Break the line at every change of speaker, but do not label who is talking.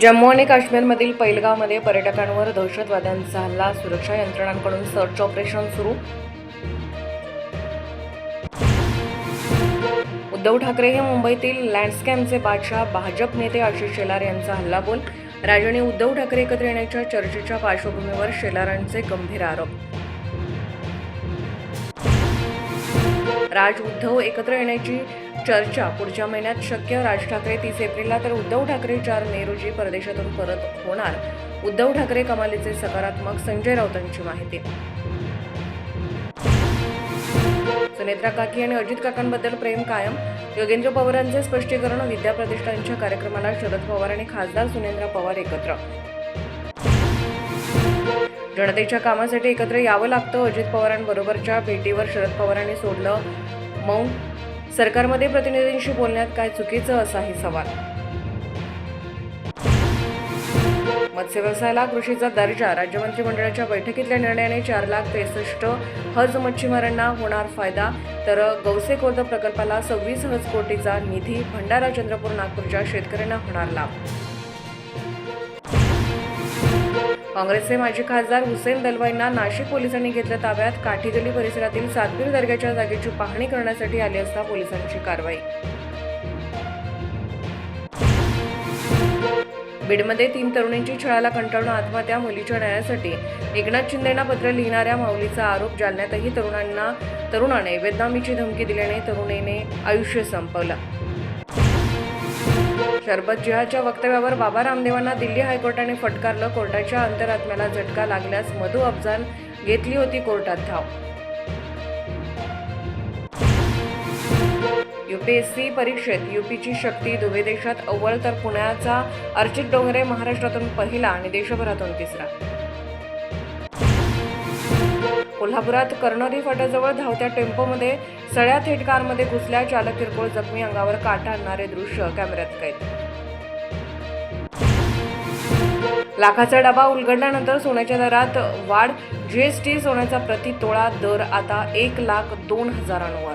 जम्मू आणि काश्मीरमधील पैलगावमध्ये पर्यटकांवर दहशतवाद्यांचा हल्ला सुरक्षा यंत्रणांकडून सर्च ऑपरेशन सुरू. उद्धव ठाकरे हे मुंबईतील लँडस्कॅमचे बादशाह भाजप नेते आशिष शेलार यांचा हल्लाबोल. बोल आणि उद्धव ठाकरे एकत्र येण्याच्या चर्चेच्या पार्श्वभूमीवर शेलारांचे गंभीर आरोप. राज उद्धव एकत्र येण्याची चर्चा. पुढच्या महिन्यात शक्य राज ठाकरे तीस एप्रिलला तर उद्धव ठाकरे चार मे रोजी परदेशातून परत होणार. उद्धव ठाकरे कमालीचे सकारात्मक संजय राऊतांची माहिती. सुनेत्रा काकी आणि अजित काकांबद्दल प्रेम कायम. योगेंद्र पवारांचे स्पष्टीकरण विद्या प्रतिष्ठानच्या कार्यक्रमाला शरद पवार आणि खासदार सुनेंद्र पवार एकत्र. जनतेच्या कामासाठी एकत्र यावं लागतं. अजित पवारांबरोबरच्या भेटीवर शरद पवारांनी सोडलं मौन. सरकारमध्ये प्रतिनिधींशी बोलण्यात काय चुकीचं असाही सवाल. मत्स्य व्यवसायाला कृषीचा दर्जा राज्य मंत्रिमंडळाच्या बैठकीतल्या निर्णयाने चार लाख त्रेसष्ट हज मच्छीमारांना होणार फायदा तर गौसे खोर्द प्रकल्पाला सव्वीस हज कोटीचा निधी भंडारा चंद्रपूर नागपूरच्या शेतकऱ्यांना होणार लाभ. काँग्रेसचे माजी खासदार हुसेन दलवाईंना नाशिक पोलिसांनी घेतलं ताब्यात. काठीगली परिसरातील सातपीर दर्ग्याच्या जागेची पाहणी करण्यासाठी आली असता पोलिसांची कारवाई. बीडमध्ये तीन तरुणींची छळाला कंटाळून आत्महत्या मुलीच्या न्यायासाठी. एकनाथ शिंदेना पत्र लिहिणाऱ्या माऊलीचा आरोप जालन्यातही तरुणांना तरुणाने बेदनामीची धमकी दिल्याने तरुणीने आयुष्य संपवलं. शरबत जिहाच्या वक्तव्यावर बाबा रामदेवांना दिल्ली हायकोर्टाने फटकारलं. कोर्टाच्या अंतरात्म्याला झटका लागल्यास मधु अफजान घेतली होती कोर्टात धाव. यूपीएससी परीक्षेत यूपीची शक्ती दुवे देशात अव्वल तर पुण्याचा अर्चित डोंगरे महाराष्ट्रातून पहिला आणि देशभरातून तिसरा. कोल्हापुरात कर्णरी फाट्याजवळ धावत्या टेम्पोमध्ये सळ्या थेट कारमध्ये घुसल्या चालक किरकोळ जखमी अंगावर काटा आणणारे दृश्य कॅमेऱ्यात कैद. लाखाचा डबा उलगडल्यानंतर सोन्याच्या दरात वाढ. जीएसटी सोन्याचा प्रति तोळा दर आता एक लाख दोन हजारांवर.